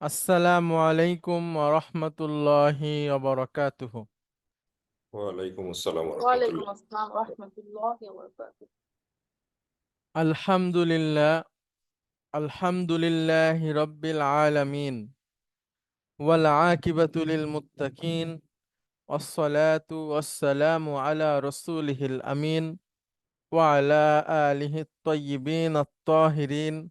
আসসালামু আলাইকুম রহমতুল্লাহি ওবরাকাতুহ ওয়ালাইকুম আসসালাম ওয়ালাইকুম রহমতুল্লাহ আসসালাম রহমতুল্লাহি ওয়া বারাকাতুহু আলহামদুলিল্লাহ আলহামদুলিল্লাহ রব্বিল আলামিন ওয়াল আকিবাতু লিল মুত্তাকিন والصلاة والسلام على رسوله الأمين وعلى آله الطيبين الطاهرين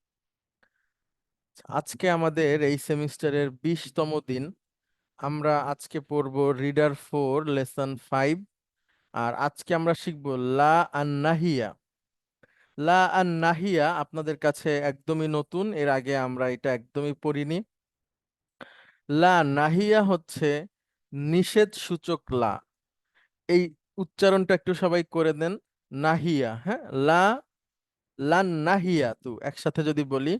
আজকে আমাদের এই সেমিস্টারের বিশতম দিন। আমরা আজকে পড়ব রিডার ফোর লেসন ফাইভ আর আজকে আমরা শিখব লা আন্নাহিয়া। লা আন্নাহিয়া আপনাদের কাছে একদমই নতুন, এর আগে আমরা এটা একদমই পড়িনি। লা নাহিয়া হচ্ছে নিষেধ সূচক লা। এই উচ্চারণটা একটু সবাই করে দেন। নাহিয়া হ্যাঁ? লা লান নাহিয়া তু একসাথে যদি বলি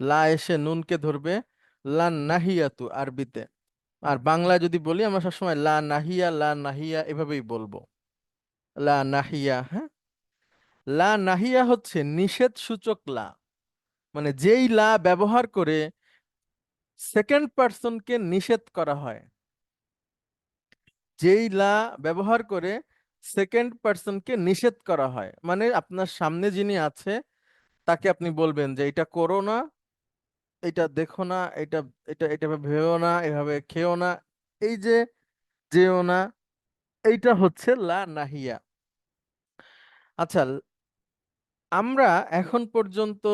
লা এসে নুনকে ধরবে লান নাহিয়া তু আরবিতে। আর বাংলায় যদি বলি, আমরা সবসময় লা নাহিয়া লা নাহিয়া এভাবেই বলব। লা নাহিয়া হ্যাঁ? লা নাহিয়া হচ্ছে নিষেধ সূচক লা। মানে যেই লা ব্যবহার করে সেকেন্ড পার্সনকে নিষেধ করা হয়, যেই লা ব্যবহার করে সেকেন্ড পার্সনকে নিষেধ করা হয়। মানে আপনার সামনে যিনি আছে, তাকে আপনি বলবেন যে এটা করো না এটা দেখো না, এটা এটা এটা ভেবো না, এভাবে খেও না, এই যে যেও না, এইটা হচ্ছে লা নাহিয়া। আচ্ছা আমরা এখন পর্যন্ত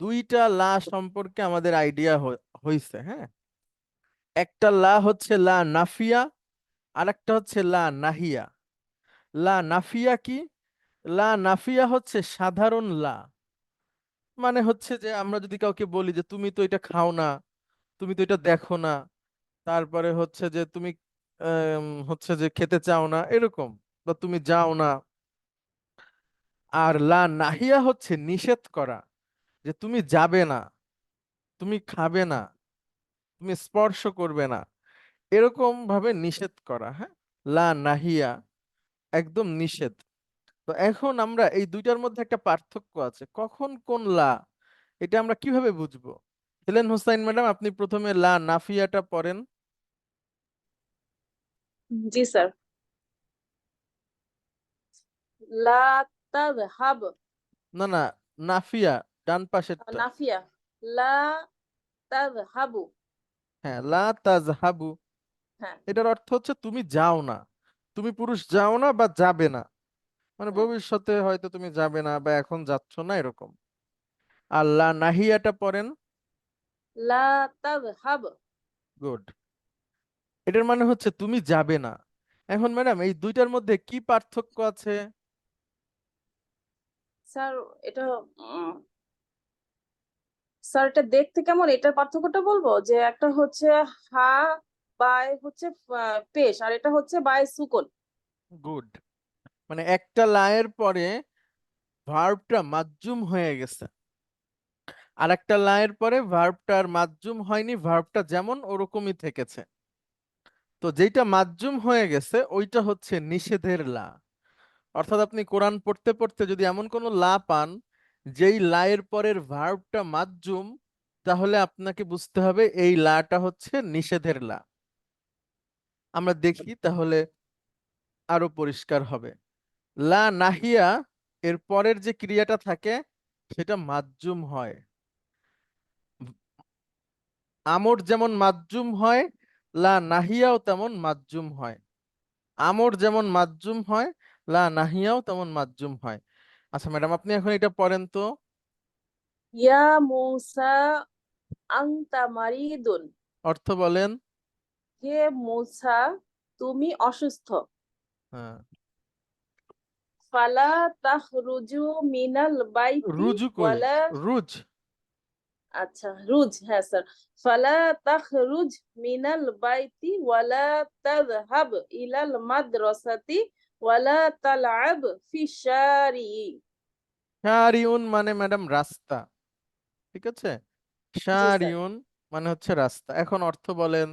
দুইটা লা সম্পর্কে আমাদের আইডিয়া হয়েছে হ্যাঁ? একটা লা হচ্ছে লা নাফিয়া আর একটা হচ্ছে লা নাহিয়া। লা নাফিয়া কি? লা নাফিয়া হচ্ছে সাধারণ লা। মানে হচ্ছে যে আমরা যদি কাউকে বলি যে, তুমি তো এটা খাও না, তুমি তো এটা দেখো না, তারপরে হচ্ছে যে তুমি হচ্ছে যে খেতে চাও না, এরকম বা, তুমি যাও না। আর লা নাহিয়া হচ্ছে নিষেধ করা যে, তুমি যাবে না, তুমি খাবে না, তুমি স্পর্শ করবে না। এরকম ভাবে নিষেধ করা হ্যাঁ? লা নাহিয়া একদম নিষেধ। তো এখন আমরা এই দুইটার মধ্যে একটা পার্থক্য আছে। কখন কোন লা এটা আমরা কীভাবে বুঝব? হেলেন হোসাইন ম্যাডাম আপনি প্রথমে লা নাফিয়াটা পড়েন। জি স্যার। লা তাযহাব না না নাফিয়া ডান পাশেরটা। নাফিয়া। লা তাযহাবু হ্যাঁ লা তাজহাবু হ্যাঁ। এটার অর্থ হচ্ছে তুমি যাও না। তুমি পুরুষ যাও না বা যাবে না। মানে ভবিষ্যতে হয়তো তুমি যাবে না বা এখন যাচ্ছ না এরকম। আর লা নাহিয়াটা পড়েন। লা তাযহাব। গুড। এটার মানে হচ্ছে তুমি যাবে না। এখন ম্যাডাম এই দুইটার মধ্যে কি পার্থক্য আছে? স্যার এটা স্যার এটা দেখতে কেমন? এটার পার্থক্যটা বলব? যে একটা হচ্ছে হা বায় হচ্ছে পেশ আর এটা হচ্ছে বায় সুকুন। গুড। মানে একটা লায়ের পরে ভার্বটা মাজজুম হয়ে গেছে। আর একটা লায়ের পরে ভার্বটার মাজজুম হয়নি ভার্বটা যেমন ওরকমই থেকেছে। তো যেটা মাজজুম হয়ে গেছে, ওইটা হচ্ছে নিষেধের লা। অর্থাৎ আপনি কোরআন পড়তে পড়তে যদি এমন কোনো লা পান, যেই লায়ের পরের ভার্বটা মাজজুম তাহলে আপনাকে বুঝতে হবে এই লাটা হচ্ছে নিষেধের লা। আমরা দেখি তাহলে আরও পরিষ্কার হবে। লা নাহিয়া এর পরের যে ক্রিয়াটা থাকে সেটা মাজজুম হয়। আমর যেমন মাজজুম হয় লা নাহিয়াও তেমন মাজজুম হয়। আমর যেমন মাজজুম হয় লা নাহিয়াও তেমন মাজজুম হয়। আচ্ছা ম্যাডাম আপনি এখন এটা পড়েন তো। ইয়া মুসা আনতা মারিদুন। অর্থ বলেন। হে মুসা তুমি অসুস্থ। হ্যাঁ। ফালা তাখরুজু মিনাল বাইতি রুজু ওয়ালা রুজ। আচ্ছা রুজ হ্যাঁ স্যার। ফালা তাখরুজ মিনাল বাইতি ওয়ালা তাযহাব ইলাল মাদ্রাসাতি ওয়ালা তালআব ফি শারি। শারিউন মানে ম্যাডাম রাস্তা ঠিক আছে? শারিউন মানে হচ্ছে রাস্তা। এখন অর্থ বলেন।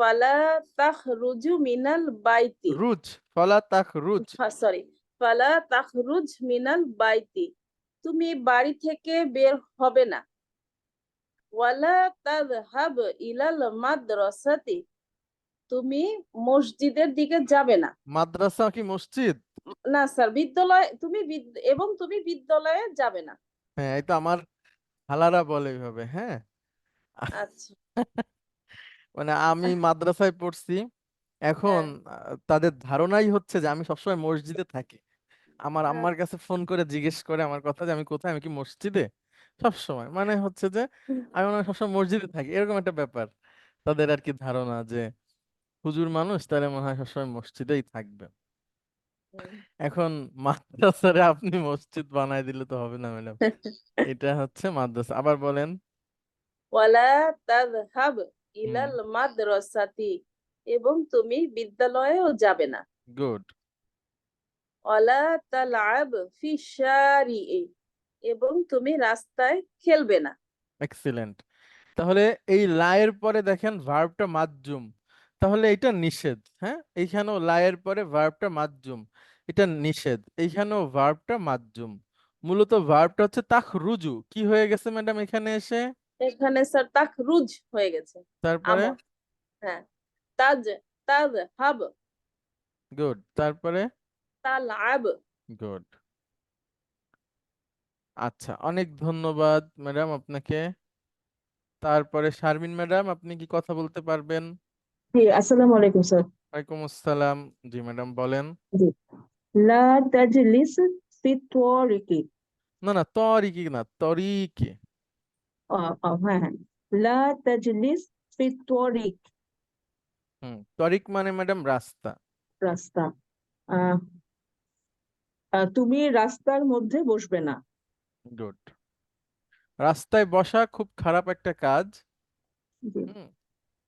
ফালা তাখরুজু মিনাল বাইতি। রুজ ফলা তাখ রুজ সরি ফালা তাখরুজ মিনাল বাইতি। তুমি বাড়ি থেকে বের হবে না। ওয়ালা তাযহাব ইলাল মাদ্রাসাতি। তুমি মসজিদের দিকে যাবে না। মাদ্রাসা কি মসজিদ? না স্যার বিদ্যালয় তুমি এবং তুমি বিদ্যালয়ে যাবে না। হ্যাঁ এই তো আমার খালারা বলে এইভাবে হ্যাঁ। আচ্ছা। মানে আমি মাদ্রাসায় পড়ছি। এখন আহ, তাদের ধারণাই হচ্ছে যে আমি সবসময় মসজিদে থাকি। আমার হ্যাঁ। আম্মার কাছে ফোন করে জিজ্ঞেস করে আমার কথা যে আমি কোথায় আমি কি মসজিদে? সব সময় মানে হচ্ছে যে আমি মনে হয় সবসময় মসজিদে থাকি। এরকম একটা ব্যাপার। তাদের আর কি ধারণা যে হুজুর মানুষ তাহলে মনে হয় সবসময় মসজিদেই থাকবে। হুম। এখন মাদ্রাসারে আপনি মসজিদ বানাই দিলে তো হবে না ম্যাডাম। এটা হচ্ছে মাদ্রাসা। আবার বলেন। ওয়ালা তাযহাব। ইলাল মাদ্রাসাতি এবং তুমি বিদ্যালয়েও যাবে না। গুড। ওয়ালা তালআব ফি শারি'i এবং তুমি রাস্তায় খেলবে না। এক্সিলেন্ট। তাহলে এই লায়ের পরে দেখেন ভার্বটা মাজজুম তাহলে এটা নিষেধ হ্যাঁ? এইখানেও লায়ের পরে ভার্বটা মাজজুম এটা নিষেধ এইখানেও ভার্বটা মাজজুম মূলত ভার্বটা হচ্ছে তাখ রুজু কি হয়ে গেছে ম্যাডাম এখানে এসে? এখানে স্যার তাখরুজ হয়ে গেছে। তারপরে? হ্যাঁ। তাজ তাযহাব গুড। তারপরে? তালআব গুড। আচ্ছা অনেক ধন্যবাদ ম্যাডাম আপনাকে। তারপরে শারমিন ম্যাডাম আপনি কি কথা বলতে পারবেন? জি আসসালামু আলাইকুম স্যার। ওয়ালাইকুম আসসালাম। জি ম্যাডাম বলেন। জি। লা তাজলিস ফি তোয়ারিকি না না তরিকি না তরিকে হুম তরিক মানে ম্যাডাম রাস্তা। রাস্তা। আহ, আহ, তুমি রাস্তার মধ্যে বসবে না। গুড রাস্তায় বসা খুব খারাপ একটা কাজ। জি। হুম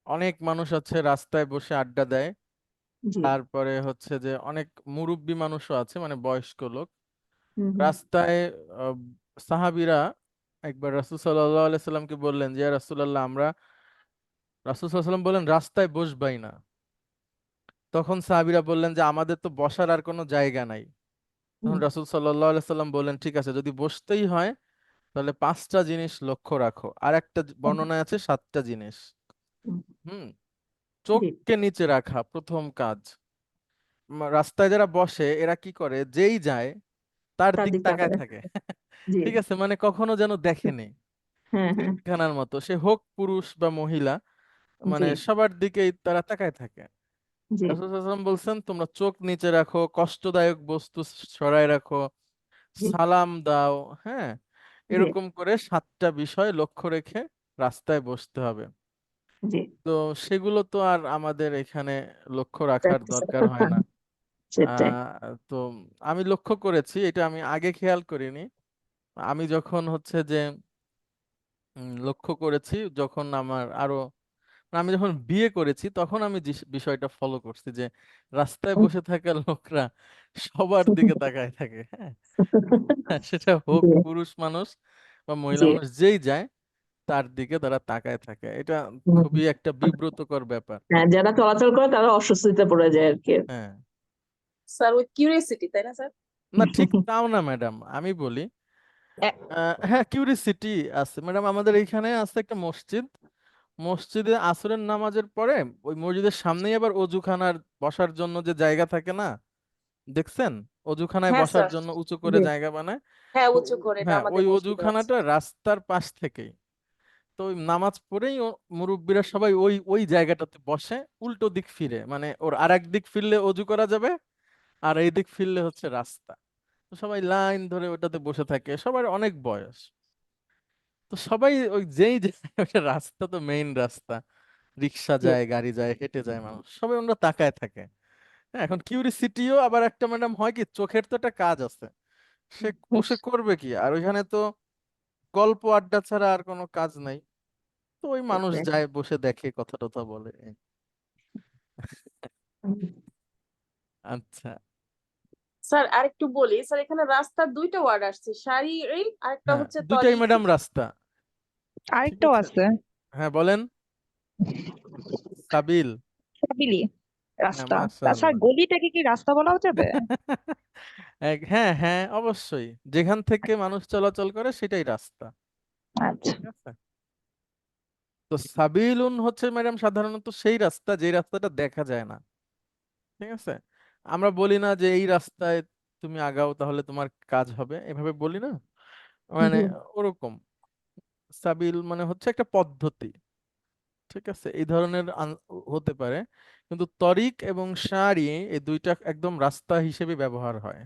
অনেক মানুষ আছে রাস্তায় বসে আড্ডা দেয়। জি। তারপরে হচ্ছে যে অনেক মুরব্বি মানুষও আছে মানে বয়স্ক লোক। হুম হুম, রাস্তায় আহ, সাহাবীরা একবার রাসূল সাল্লাল্লাহু আলাইহি সাল্লামকে বললেন যে রাসূলুল্লাহ আমরা রাসূল সাল্লাম বললেন রাস্তায় বসবাই না। তখন সাহাবীরা বললেন যে আমাদের তো বসার আর কোনো জায়গা নাই। তখন রাসূল সাল্লাল্লাহু আলাইহি সাল্লাম বললেন ঠিক আছে যদি বসতেই হয় তাহলে পাঁচটা জিনিস লক্ষ্য রাখো। আর একটা বর্ণনায় আছে সাতটা জিনিস। হুম, চোখকে নিচে রাখা প্রথম কাজ। রাস্তায় যারা বসে এরা কি করে? যেই যায় তার দিক তাকায় থাকে। জি। ঠিক আছে? মানে কখনো যেন দেখেনি। হ্যাঁ হ্যাঁ। মতো। সে হোক পুরুষ বা মহিলা মানে জি। সবার দিকেই তারা তাকায় থাকে। জি। রাসূল বলছেন তোমরা চোখ নিচে রাখো কষ্টদায়ক বস্তু সরায় রাখো জি। সালাম দাও। হ্যাঁ? জি। এরকম করে সাতটা বিষয় লক্ষ্য রেখে রাস্তায় বসতে হবে। জি। তো সেগুলো তো আর আমাদের এখানে লক্ষ্য রাখার দরকার হয় না। সেটাই। আহ, তো আমি লক্ষ্য করেছি এটা আমি আগে খেয়াল করিনি। আমি যখন হচ্ছে যে উম, লক্ষ্য করেছি যখন আমার আরও মানে আমি যখন বিয়ে করেছি তখন আমি জিস- বিষয়টা ফলো করছি যে রাস্তায় বসে থাকা লোকরা সবার দিকে তাকায় থাকে হ্যাঁ? সেটা হোক জি। পুরুষ মানুষ বা মহিলা জি। মানুষ যেই যায় তার দিকে তারা তাকায় থাকে। এটা হুম, খুবই একটা বিব্রতকর ব্যাপার। হ্যাঁ যারা চলাচল করে তারা অস্বস্তিতে পড়ে যায় আর কি। হ্যাঁ। স্যার উইথ কিউরিয়াসিটি তাই না স্যার না ঠিক তাও না ম্যাডাম আমি বলি হ্যাঁ কিউরিসিটি আছে। ম্যাডাম আমাদের এইখানে আছে একটা মসজিদ। মসজিদে আসরের নামাজের পরে ওই মসজিদের সামনেই আবার অজুখানার বসার জন্য যে জায়গা থাকে না দেখছেন? অজুখানায় হ্যাঁ বসার স্যার জন্য উঁচু করে জি জায়গা বানায়। হ্যাঁ উঁচু করে এটা হ্যাঁ আমাদের ওই মসজিদে আছে। অজুখানাটা রাস্তার পাশ থেকেই। তো ওই নামাজ পড়েই ও- মুরব্বিরা সবাই ওই ওই জায়গাটাতে বসে উল্টো দিক ফিরে। মানে ওর আরেক দিক ফিরলে অজু করা যাবে আর এই দিক ফিরলে হচ্ছে রাস্তা। তো সবাই লাইন ধরে ওটাতে বসে থাকে সবার অনেক বয়স। তো সবাই ওই যেই রাস্তা তো মেইন রাস্তা। রিক্সা যায় গাড়ি যায় হেঁটে যায় মানুষ সবাই ওরা তাকায় থাকে। হ্যাঁ এখন কিউরিসিটিও আবার একটা ম্যাডাম হয় কি চোখের তো একটা কাজ আছে। সে বসে করবে কি? আর ওইখানে তো গল্প আড্ডা ছাড়া আর কোনো কাজ নাই। তো ওই মানুষ যায় বসে দেখে কথা টথা বলে। আচ্ছা। স্যার আরেকটু বলি স্যার এখানে রাস্তার দুইটা ওয়ার্ড আসছে সারি আরেকটা হ্যাঁ হচ্ছে দুইটাই ম্যাডাম রাস্তা। আরেকটাও আছে। হ্যাঁ বলেন। সাবিল। সাবিলি হ্যাঁ রাস্তা স্যার গলিটাকে কি রাস্তা বলা যাবে? হ্যাঁ হ্যাঁ অবশ্যই। যেখান থেকে মানুষ চলাচল করে সেটাই রাস্তা। আচ্ছা। ঠিক আছে? তো সাবিলুন হচ্ছে ম্যাডাম সাধারণত সেই রাস্তা যে রাস্তাটা দেখা যায় না। ঠিক আছে? আমরা বলি না যে এই রাস্তায় তুমি আগাও তাহলে তোমার কাজ হবে। এভাবে বলি না। মানে ওরকম। সাবিল মানে হচ্ছে একটা পদ্ধতি। ঠিক আছে? এই ধরনের হতে পারে। কিন্তু তরিক এবং সারি এই দুইটা একদম রাস্তা হিসেবে ব্যবহার হয়।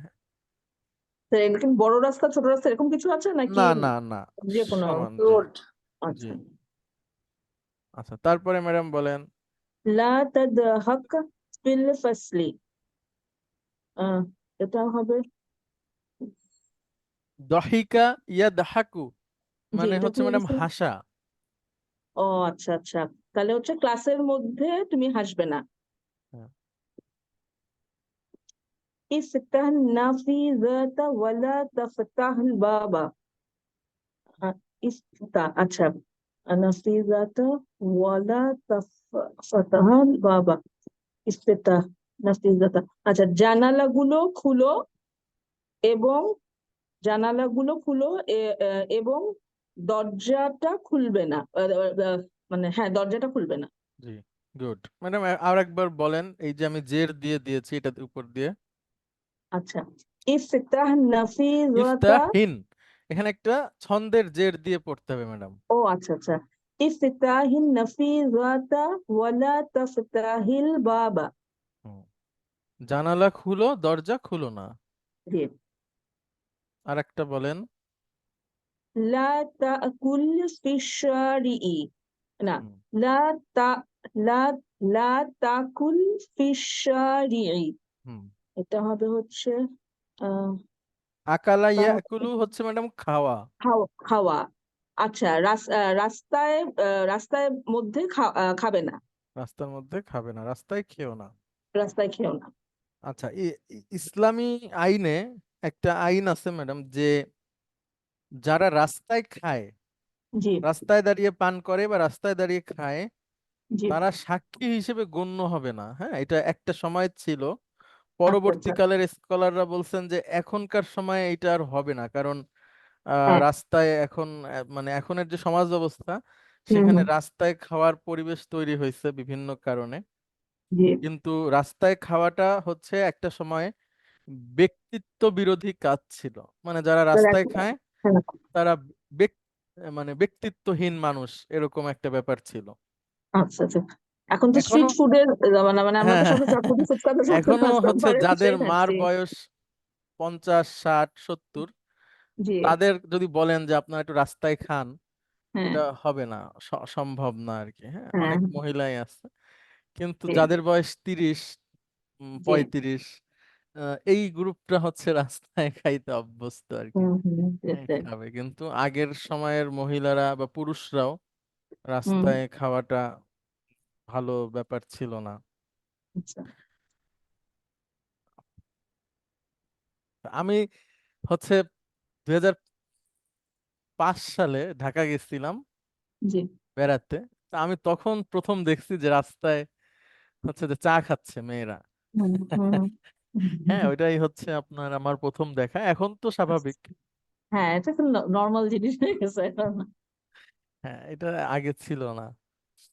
এরকম বড় রাস্তা ছোট রাস্তা এরকম কিছু আছে নাকি না না না। যে কোনো রোড আচ্ছা। আচ্ছা তারপরে ম্যাডাম বলেন। লা তাদহাক ফিল ফাসলি। এটা হবে দহিকা ইয়াদহাকু জি মানে এটা হচ্ছে কি ম্যাডাম বলছেন হাসা ও আচ্ছা আচ্ছা তাহলে হচ্ছে ক্লাসের মধ্যে তুমি হাসবে না হ্যাঁ। افتح النافذة ولا تفتح الباب আহ, ইফতা আচ্ছা নাফিজাত ওয়ালা তাফতাহ বাবা ইফতিতাহ নাফিজাতা আচ্ছা জানালাগুলো খুলো এবং জানালাগুলো খুলো এবং দরজাটা খুলবে না মানে হ্যাঁ দরজাটা খুলবে না। জি গুড। ম্যাডাম আর একবার বলেন এই যে আমি জের দিয়ে দিয়েছি এটার উপর দিয়ে। আচ্ছা ইফতাহ নাফিজাতা ইফতাহিন এখানে একটা ছন্দের জের দিয়ে পড়তে হবে ম্যাডাম। ও আচ্ছা আচ্ছা। ইফতাহিন নাফিজাতা ওয়ালা তাফতাহিল বাবা। জানালা খুলো দরজা খুলো না। জি। আর একটা বলেন। লা তাকুল ফিশারিই। না লা তা লা লা তাকুল ফিশারিই। হুম। এটা হবে হচ্ছে আকালা ইয়াকুলু হচ্ছে ম্যাডাম খাওয়া। খাওয়া খাওয়া। আচ্ছা রাস্তায় রাস্তায় মধ্যে খাবে না। রাস্তার মধ্যে খাবে না রাস্তায় খেও না। রাস্তায় খেও না। আচ্ছা ই- ই- ইসলামী আইনে একটা আইন আছে ম্যাডাম যে যারা রাস্তায় খায় জি। রাস্তায় দাঁড়িয়ে পান করে বা রাস্তায় দাঁড়িয়ে খায় জি। তারা সাক্ষী হিসেবে গণ্য হবে না হ্যাঁ? এটা একটা সময় ছিল। আচ্ছা আচ্ছা। পরবর্তীকালের স্কলাররা বলছেন যে এখনকার সময়ে এটা আর হবে না কারণ আহ, হ্যাঁ। রাস্তায় এখন আহ, মানে এখনের যে সমাজ ব্যবস্থা হুম সেখানে হুম। রাস্তায় খাওয়ার পরিবেশ তৈরি হয়েছে বিভিন্ন কারণে। জি। কিন্তু রাস্তায় খাওয়াটা হচ্ছে একটা সময় ব্যক্তিত্ব বিরোধী কাজ ছিল। মানে যারা তাহলে রাস্তায় এখন- খায় হ্যাঁ তারা ব্যক- মানে ব্যক্তিত্বহীন মানুষ এরকম একটা ব্যাপার ছিল। আচ্ছা আচ্ছা। এখন তো স্ট্রিট এখনও ফুডের মানে মানে আমরা হ্যাঁ। তো সব চটপটি ফুচকা তো সব এখনও হচ্ছে যাদের মার খাচ্ছি বয়স পঞ্চাশ ষাট সত্তর জি। তাদের যদি বলেন যে আপনারা একটু রাস্তায় খান হ্যাঁ। এটা হবে না স- সম্ভব না আর কি হ্যাঁ। হ্যাঁ অনেক মহিলাই আছে। কিন্তু যাদের বয়স তিরিশ পঁয়ত্রিশ এই গ্রুপটা হচ্ছে রাস্তায় খাইতে অভ্যস্ত আর কি হ্যাঁ, খাবে। কিন্তু আগের সময়ের মহিলারা বা পুরুষরাও রাস্তায় খাওয়াটা ভালো ব্যাপার ছিল না। আচ্ছা। আমি হচ্ছে দুই হাজার পাঁচ সালে ঢাকা গেছিলাম বেড়াতে। তা আমি তখন প্রথম দেখছি যে রাস্তায় হচ্ছে যে চা খাচ্ছে মেয়েরা। হ্যাঁ ওইটাই হচ্ছে আপনার আমার প্রথম দেখা এখন তো স্বাভাবিক। হ্যাঁ এটা তো নর্মাল জিনিস হয়ে গেছে এখন। হ্যাঁ এটা আগে ছিল না।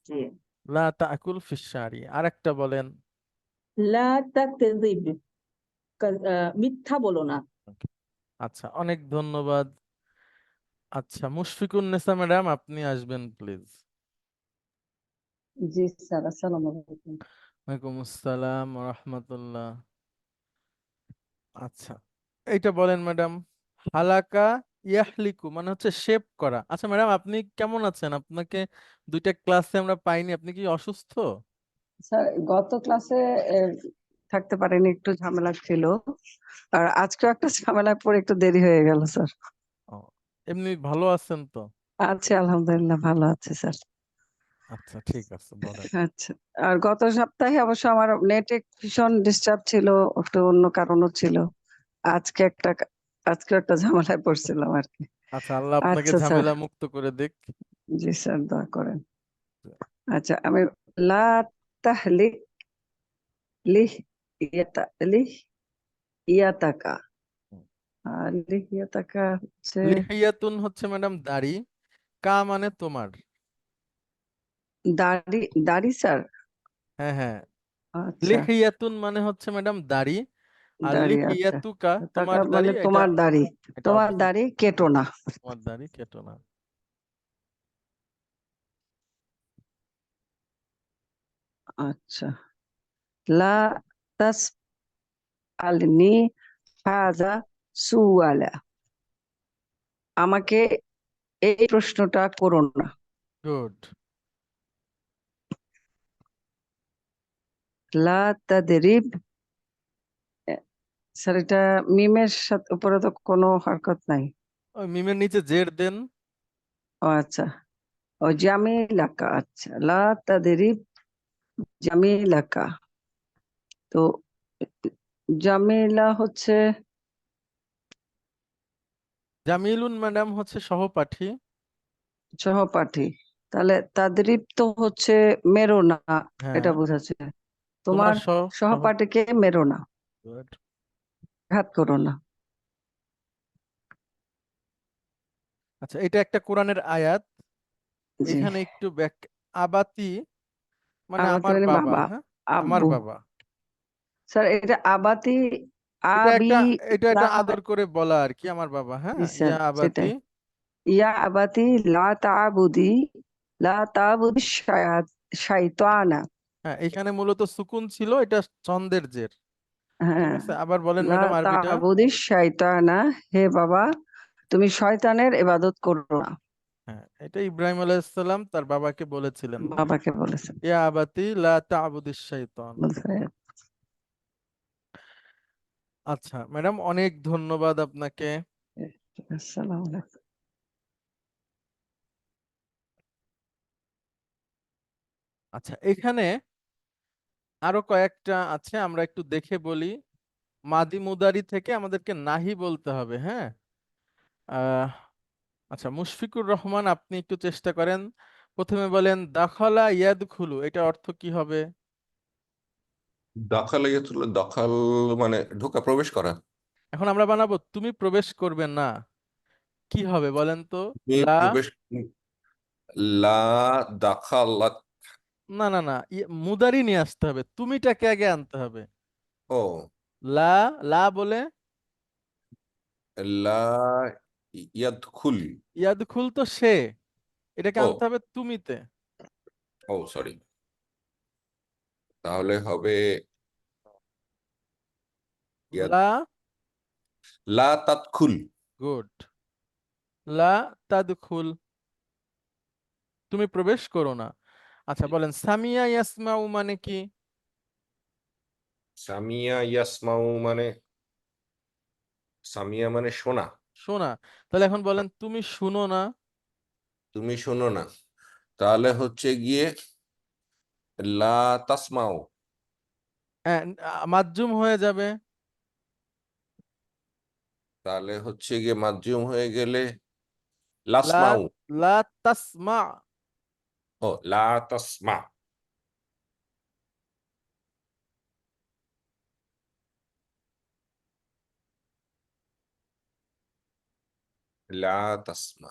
জি। লা তাকুল ফিশারি আর একটা বলেন। লা তাকযিব মিথ্যা বলো না। আচ্ছা অনেক ধন্যবাদ। আচ্ছা মুশফিকুন নেসা ম্যাডাম আপনি আসবেন প্লিজ। জি স্যার আসসালামু আলাইকুম। ওয়ালাইকুম আসসালাম রহমতুল্লাহ। আচ্ছা এইটা বলেন ম্যাডাম হালাকা ইয়াহলিকু মানে হচ্ছে শেপ করা। আচ্ছা ম্যাডাম আপনি কেমন আছেন? আপনাকে দুইটা ক্লাসে আমরা পাইনি আপনি কি অসুস্থ? স্যার গত ক্লাসে থাকতে পারেনি একটু ঝামেলা ছিল। আর আজকেও একটা ঝামেলায় পড়ে একটু দেরি হয়ে গেল স্যার। ও এমনি ভালো আছেন তো? আছি আলহামদুলিল্লাহ ভালো আছে স্যার। আচ্ছা ঠিক আছে বলেন। আচ্ছা আর গত সপ্তাহে অবশ্য আমার নেটে ভীষণ ডিস্টার্ব ছিল একটু অন্য কারণও ছিল। আজকে একটা আজকে একটা ঝামেলায় পড়ছিলাম আর কি। আচ্ছা আল্লাহ আপনাকে আচ্ছা, স্যার। ঝামেলা মুক্ত করে দিক। জি স্যার দোয়া করেন। আচ্ছা আমি লা তাহলিক লিহ ইয়াতা লিহ ইয়াতাকা। আর লিহ ইয়াতাকা হচ্ছে লিহিয়াতুন হচ্ছে ম্যাডাম দাড়ি কা মানে তোমার। দাড়ি দাড়ি স্যার? হ্যাঁ হ্যাঁ। আচ্ছা। লিহিয়াতুন মানে হচ্ছে ম্যাডাম দাড়ি আর দাড়ি আচ্ছা। লিহিয়াতুকা তোমার তাকা দাড়ি মানে এটা তোমার দাড়ি এটা তোমার অর্থ। দাড়ি কেটো না তোমার দাড়ি কেটো না আচ্ছা। লা তাস আলনি হাজা সুয়ালা। আমাকে এই প্রশ্নটা করো না। গুড। লা তাদরিব স্যার এটা মিমের সাথে উপরে তো কোনো হরকত নাই। ওই মিমের নিচে জের দেন। ও আচ্ছা। ও জামিলাকা আচ্ছা। লা তাদরিব জামিলাকা। তো জামিলা হচ্ছে? জামিলুন ম্যাডাম হচ্ছে সহপাঠী। সহপাঠী। তাহলে তাদরিব তো হচ্ছে মেরো না হ্যাঁ। এটা বোঝাচ্ছে। তোমার তোমার সহ সহ সহপাঠীকে মেরো না। ঘাত করো না। আচ্ছা এটা একটা কোরআনের আয়াত। এখানে একটু ব্যাক আবাতি মানে আমার মানে বাবা হ্যাঁ? আমার বাবা। স্যার এটা আবাতি এটা আবি একটা এটা একটা আদর করে বলা আর কি আমার বাবা হ্যাঁ? ইয়া আবাতি। ইয়া আবাতি লা তাবুদি লা তাবুদি শায়াত শাইতানা। হ্যাঁ এখানে মূলত সুকুন ছিল এটা ছন্দের জের। হ্যাঁ। আবার বলেন ম্যাডাম আরবিটা তাবুদি শাইতানা হে বাবা তুমি শয়তানের ইবাদত করো না। হ্যাঁ এটা ইব্রাহিম আলাইহিস সালাম তার বাবাকে বলেছিলেন। বাবাকে বলেছেন। ইয়া আবাতি লা শাইতান আচ্ছা ম্যাডাম অনেক ধন্যবাদ আপনাকে। আসসালামু আলাইকুম। আচ্ছা এখানে আরও কয়েকটা আছে আমরা একটু দেখে বলি। মাদি মুদারি থেকে আমাদেরকে নাহি বলতে হবে হ্যাঁ? আচ্ছা মুশফিকুর রহমান আপনি একটু চেষ্টা করেন। প্রথমে বলেন দাখলা ইয়াদখুলু এটা অর্থ কি হবে? দাখাল দাখাল মানে ঢোকা প্রবেশ করা। এখন আমরা বানাবো তুমি প্রবেশ করবে না। কি হবে বলেন তো? লা প্রবেশ লা দাখালাত না না না ই- মুদারি নিয়ে আসতে হবে। তুমিটাকে আগে আনতে হবে। ও। লা লা বলে? লা ইয়াদখুল ইয়াদখুল তো সে। এটাকে ও। আনতে হবে তুমিতে। ও সরি। তাহলে হবে ইয়াদ লা। লা তাদখুল গুড। লা তাদখুল তুমি প্রবেশ করো না। আচ্ছা বলেন সামিয়া ইয়াসমাউ মানে কি? সামিয়া ইয়াসমাউ মানে সামিয়া মানে শোনা শোনা তাহলে এখন বলেন তুমি শুনো না? তুমি শোনো না। তাহলে হচ্ছে গিয়ে লা তাসমাউ। হ্যাঁ, মাজ্জুম হয়ে যাবে। তাহলে হচ্ছে গিয়ে মাজুম হয়ে গেলে লাসমাউ। লা তাসমা। ও লা তাসমা লা তাসমা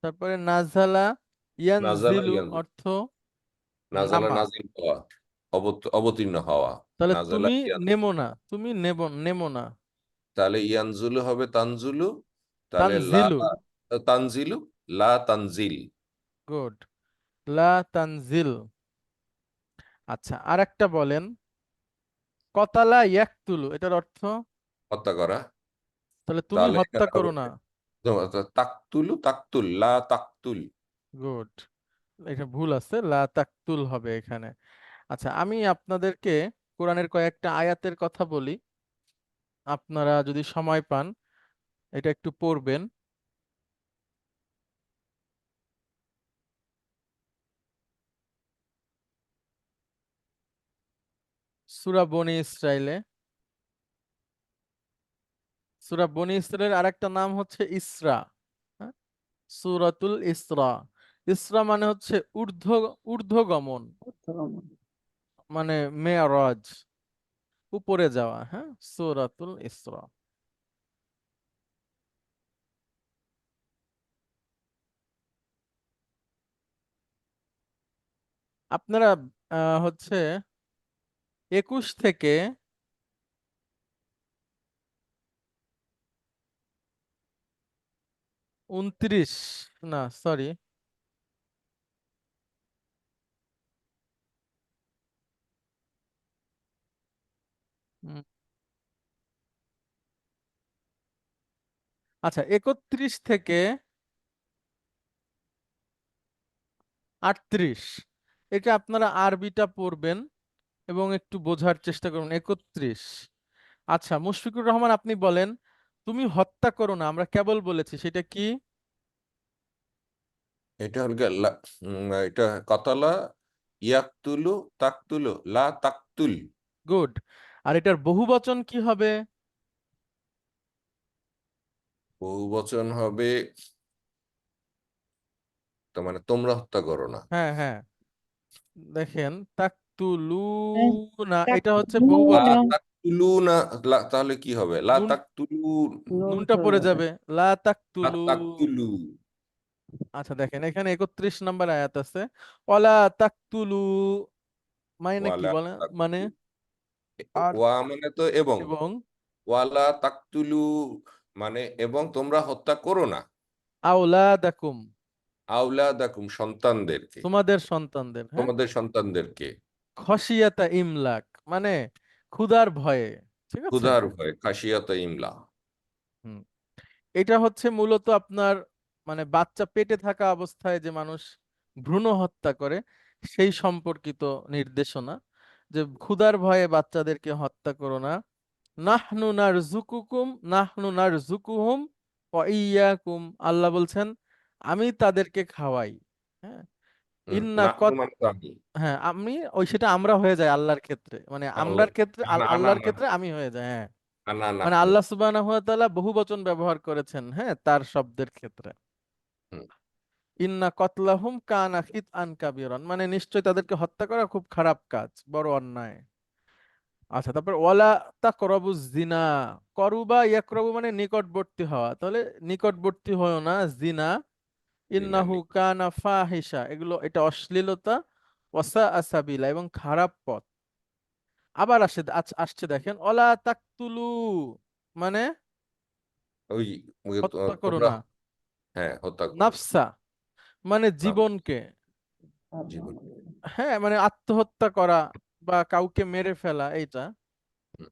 তারপরে নাজালা ইয়ানজিলু ইয়ানজিলু। অর্থ নাজালা নামা। নাজিল হওয়া অবত- অবতীর্ণ হওয়া। তাহলে নাজালা তুমি ইয়ান- নেমো না তুমি নেব নেমো না। তাহলে ইয়ানজুলু হবে তানজুলু তাহলে লা তানজিলু তানজিলু। লা তানজিল। গুড। লা তানজিল। আচ্ছা আর একটা বলেন। কতালা ইয়াকতুলু এটার অর্থ? হত্যা করা। তাহলে তুমি তাহলে হত্যা করো না। তাকতুলু তাকতুল লা তাকতুল। গুড। এটা ভুল আছে লা তাকতুল হবে এখানে। আচ্ছা আমি আপনাদেরকে কোরআনের কয়েকটা আয়াতের কথা বলি। আপনারা যদি সময় পান এটা একটু পড়বেন। সূরা বনি ইসরাইলে। সূরা বনি ইসরাইলের আরেকটা নাম হচ্ছে ইসরা হ্যাঁ? সূরাতুল ইসরা। ইসরা মানে হচ্ছে ঊর্ধ্ব ঊর্ধ্বগমন। মানে মেয়ারাজ উপরে যাওয়া হ্যাঁ? সূরাতুল ইসরা। আপনারা আহ, হচ্ছে একুশ থেকে উনত্রিশ না সরি আচ্ছা একত্রিশ থেকে আটত্রিশ এটা আপনারা আরবিটা পড়বেন। এবং একটু বোঝার চেষ্টা করুন। একত্রিশ। আচ্ছা মুশফিকুর রহমান আপনি বলেন তুমি হত্যা করো না আমরা কেবল বলেছি সেটা কি? এটা হল এটা কাতালা ইয়াকতুলু তাকতুলু লা তাকতুল। গুড। আর এটার বহুবচন কি হবে? বহুবচন হবে তার মানে তোমরা হত্যা করো না। হ্যাঁ হ্যাঁ। দেখেন তাকতুলুনা এটা হচ্ছে বহুবচন তাহলে কি হবে? লা তাকতুলু নুনটা পড়ে যাবে। লা লা তাকতুলু তাকতুলু আচ্ছা দেখেন এখানে একত্রিশ নম্বর আয়াত আছে। ওয়ালা তাকতুলু মানে কি বলে? মানে ওয়া মানে তো এবং। এবং। ওয়ালা তাকতুলু মানে এবং তোমরা হত্যা করো না। আওলাদাকুম। আওলাদাকুম সন্তানদেরকে। তোমাদের সন্তানদের হ্যাঁ। তোমাদের সন্তানদেরকে। খসিয়াতা ইমলাক মানে ক্ষুধার ভয়ে ঠিক আছে? ক্ষুধার ভয় খাসিয়াত ইমলা। এটা হচ্ছে মূলত আপনার মানে বাচ্চা পেটে থাকা অবস্থায় যে মানুষ ভ্রূণ হত্যা করে সেই সম্পর্কিত নির্দেশনা যে ক্ষুধার ভয়ে বাচ্চাদেরকে হত্যা করো না। নাহনু নারজুকুকুম নাহনু নারজুকুহুম ওয়া ইয়্যাকুম আল্লাহ বলছেন আমি তাদেরকে খাওয়াই। হ্যাঁ? ইন্না মানে হ্যাঁ আমি ওই সেটা আমরা হয়ে যায় আল্লাহর ক্ষেত্রে। মানে আমরার ক্ষেত্রে আল্লাহর ক্ষেত্রে আমি হয়ে যায় হ্যাঁ। মানে আল্লাহ সুবহানাহু ওয়া তাআলা বহু বচন ব্যবহার করেছেন হ্যাঁ তার শব্দের ক্ষেত্রে। ইন্না কতলাহুম কানা খিতআন কাবীরান। মানে নিশ্চয় তাদেরকে হত্যা করা খুব খারাপ কাজ বড় অন্যায়। আচ্ছা তারপর ওয়ালা তাকরাবু জিনা করুবা ইয়াকরাবু মানে নিকটবর্তী হওয়া। তাহলে নিকটবর্তী হয় না জিনা ইন্নাহু কানা ফাহিশা। এগুলো এটা অশ্লীলতা ওয়াসা আসাবিলা এবং খারাপ পথ। আবার আসে আসছে দেখেন ওলা তাকতুলু মানে ওই ওই হত্যা করো না। হ্যাঁ হত্যা নাফসা মানে জীবনকে। হ্যাঁ মানে আত্মহত্যা করা বা কাউকে মেরে ফেলা এইটা। হুম।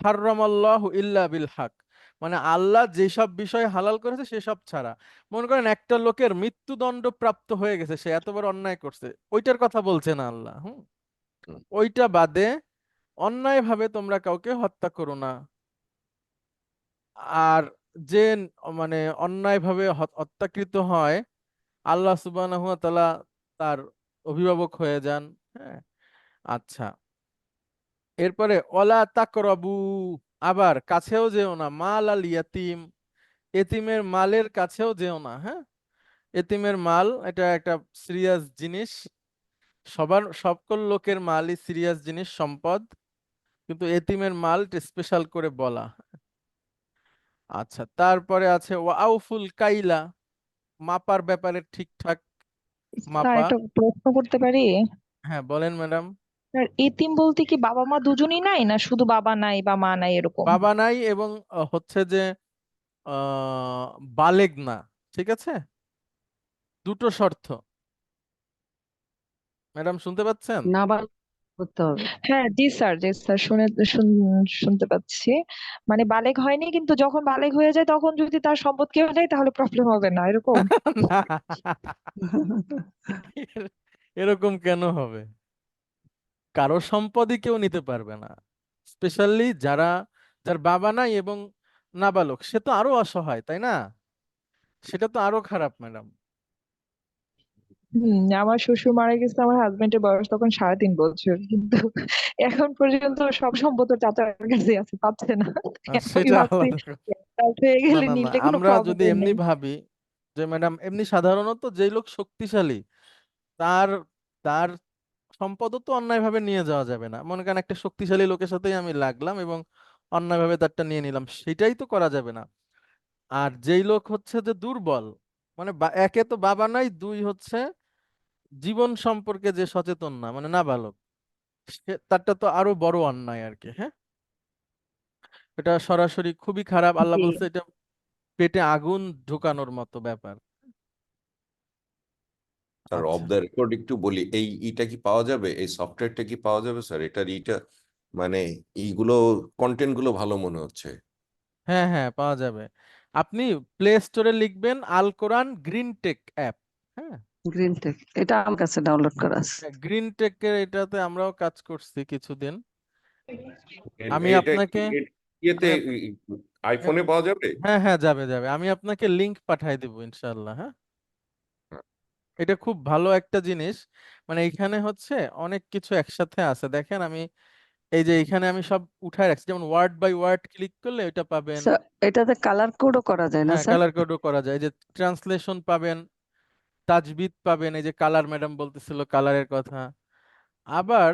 হারামাল্লাহু ইল্লা বিল হক। মানে আল্লাহ যেসব বিষয় হালাল করেছে সেসব ছাড়া। মনে করেন একটা লোকের মৃত্যুদণ্ড প্রাপ্ত হয়ে গেছে সে এত বড় অন্যায় করছে ওইটার কথা বলছে না আল্লাহ হুম। ওইটা বাদে অন্যায়ভাবে তোমরা কাউকে হত্যা করো না। আর যে মানে অন্যায়ভাবে হত- হত্যাকৃত হয় আল্লাহ সুবহানাহু ওয়া তাআলা তার অভিভাবক হয়ে যান হ্যাঁ? আচ্ছা। এরপরে ওলা তাকরাবু আবার কাছেও যেও না মাল আল ইয়াতিম। এতিমের মালের কাছেও যেও না হ্যাঁ? এতিমের মাল এটা একটা সিরিয়াস জিনিস। সবার সকল লোকের মালই সিরিয়াস জিনিস সম্পদ। কিন্তু এতিমের মাল স্পেশাল করে বলা। আচ্ছা তারপরে আছে ওয়াউফুল কাইলা। মাপার ব্যাপারে ঠিকঠাক মাপা। প্রশ্ন করতে পারি? হ্যাঁ বলেন ম্যাডাম। স্যার এতিম বলতে কি বাবা মা দুজনই নাই না শুধু বাবা নাই বা মা নাই এরকম? বাবা নাই এবং আহ, হচ্ছে যে আহ বালেগ না ঠিক আছে? দুটো শর্ত। ম্যাডাম শুনতে পাচ্ছেন? নাবালক করতে হবে। হ্যাঁ জি স্যার জি স্যার শুনে শুন- শুনতে পাচ্ছি। মানে বালেগ হয়নি কিন্তু যখন বালেগ হয়ে যায় তখন যদি তার সম্পদ কেউ যায় তাহলে প্রবলেম হবে না এরকম? না। এরকম কেন হবে? কারও সম্পদই কেউ নিতে পারবে না। স্পেশালি যারা যার বাবা নাই এবং নাবালক সে তো আরও অসহায় তাই না? সেটা তো আরও খারাপ ম্যাডাম হুম আমার শ্বশুর মারা গেছে আমার হাজবেন্ডের বয়স তখন সাড়ে তিন বছর কিন্তু এখন পর্যন্ত সব সম্পদ চাচার কাছে আছে পাচ্ছে না। আমরা যদি এমনি ভাবি যে ম্যাডাম এমনি সাধারণত যেই লোক শক্তিশালী তার তার সম্পদও তো অন্যায়ভাবে নিয়ে যাওয়া যাবে না। মনে করেন একটা শক্তিশালী লোকের সাথেই আমি লাগলাম এবং অন্যায়ভাবে তারটা নিয়ে নিলাম সেটাই তো করা যাবে না। আর যেই লোক হচ্ছে যে দুর্বল মানে একে তো বাবা নাই দুই হচ্ছে জীবন সম্পর্কে যে সচেতন না মানে নাবালক সে তারটা তো আরও বড় অন্যায় আর কি হ্যাঁ? এটা সরাসরি খুবই খারাপ। আল্লাহ বলছে এটা পেটে আগুন ঢুকানোর মতো ব্যাপার। স্যার অফ দ্য রেকর্ড একটু বলি এই ইটা কি পাওয়া যাবে? এই সফটওয়্যারটা কি পাওয়া যাবে স্যার এটার ইটা মানে এইগুলো কন্টেন্টগুলো ভালো মনে হচ্ছে। হ্যাঁ হ্যাঁ পাওয়া যাবে। আপনি প্লে স্টোরে লিখবেন আল কোরআন গ্রিন টেক অ্যাপ হ্যাঁ? গ্রিন টেক এটা আমার কাছে ডাউনলোড করা আছে। গ্রিন টেকের এটাতে আমরাও কাজ করছি কিছুদিন। আমি এটা আপনাকে ইয়েতে আইফোনে পাওয়া যাবে? হ্যাঁ হ্যাঁ যাবে যাবে। আমি আপনাকে লিংক পাঠাই দেবো ইনশাল্লাহ হ্যাঁ? এটা খুব ভালো একটা জিনিস। মানে এখানে হচ্ছে অনেক কিছু একসাথে আছে। দেখেন আমি এই যে এখানে আমি সব উঠায় রাখছি। যেমন ওয়ার্ড বাই ওয়ার্ড ক্লিক করলে এটা পাবেন। স্যার এটাতে কালার কোডও করা যায় না হ্যাঁ স্যার কালার কোডও করা যায়। এই যে ট্রান্সলেশন পাবেন তাজবিদ পাবেন এই যে কালার ম্যাডাম বলতেছিল কালারের কথা। আবার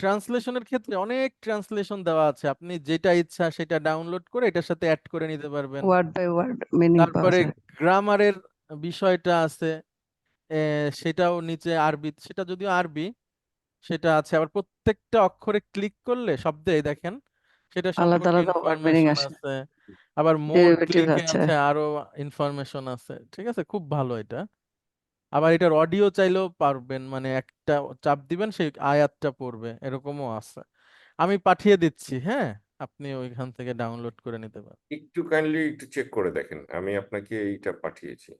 ট্রান্সলেশনের ক্ষেত্রে অনেক ট্রান্সলেশন দেওয়া আছে। আপনি যেটা ইচ্ছা সেটা ডাউনলোড করে এটার সাথে অ্যাড করে নিতে পারবেন। ওয়ার্ড বাই ওয়ার্ড মিনিং পাওয়া তারপরে যায়। গ্রামারের বিষয়টা আছে। সেটাও নিচে আরবি সেটা যদিও আরবি সেটা আছে। আবার প্রত্যেকটা অক্ষরে ক্লিক করলে শব্দে দেখেন সেটা আলাদা আলাদা মিনিং আছে। আবার মোর আছে। আরও ইনফরমেশন আছে। ঠিক আছে? খুব ভালো এটা। আবার এটার অডিও চাইলেও পারবেন মানে একটা চাপ দিবেন সেই আয়াতটা পড়বে এরকমও আছে। আমি পাঠিয়ে দিচ্ছি হ্যাঁ? আপনি ওইখান থেকে ডাউনলোড করে নিতে পারেন। একটু কাইন্ডলি একটু চেক করে দেখেন আমি আপনাকে এইটা পাঠিয়েছি।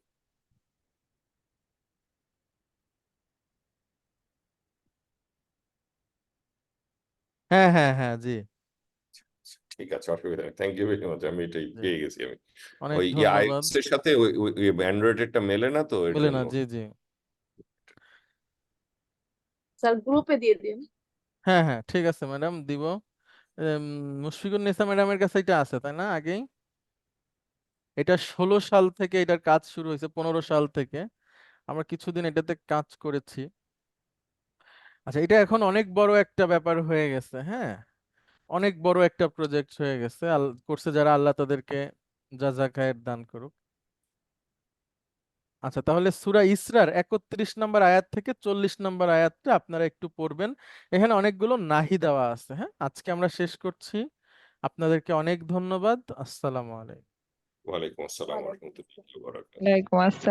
হ্যাঁ হ্যাঁ হ্যাঁ জি। ঠিক আছে অসুবিধা নেই। থ্যাংক ইউ ভেরি মাচ আমি এটাই জি। পেয়ে গেছি আমি। অনেক ওই ধন্যবাদ। আইওএস এর সাথে ওই অ্যান্ড্রয়েডেরটা মেলে না তো এর বলে না জন্য? জি জি। স্যার গ্রুপে দিয়ে দিন। হ্যাঁ হ্যাঁ ঠিক আছে ম্যাডাম দিব। উম, মুশফিকুন নিসা ম্যাডামের কাছে এটা আছে তাই না আগেই? এটা ষোলো সাল থেকে এটার কাজ শুরু হয়েছে পনেরো সাল থেকে। আমরা কিছুদিন এটাতে কাজ করেছি। আচ্ছা এটা এখন অনেক বড় একটা ব্যাপার হয়ে গেছে হ্যাঁ? অনেক বড় একটা প্রজেক্ট হয়ে গেছে। করছে যারা আল্লাহ তাদেরকে জাযা খায়ের দান করুক। আচ্ছা তাহলে সূরা ইসরার একত্রিশ নম্বর আয়াত থেকে চল্লিশ নম্বর আয়াতটা আপনারা একটু পড়বেন। এখানে অনেকগুলো নাহি দেওয়া আছে হ্যাঁ? আজকে আমরা শেষ করছি। আপনাদেরকে অনেক ধন্যবাদ। আসসালামু আলাইকুম। ওয়ালাইকুম আসসালাম রহমতুল্লাহ ওয়ালাইকুম আসসালাম।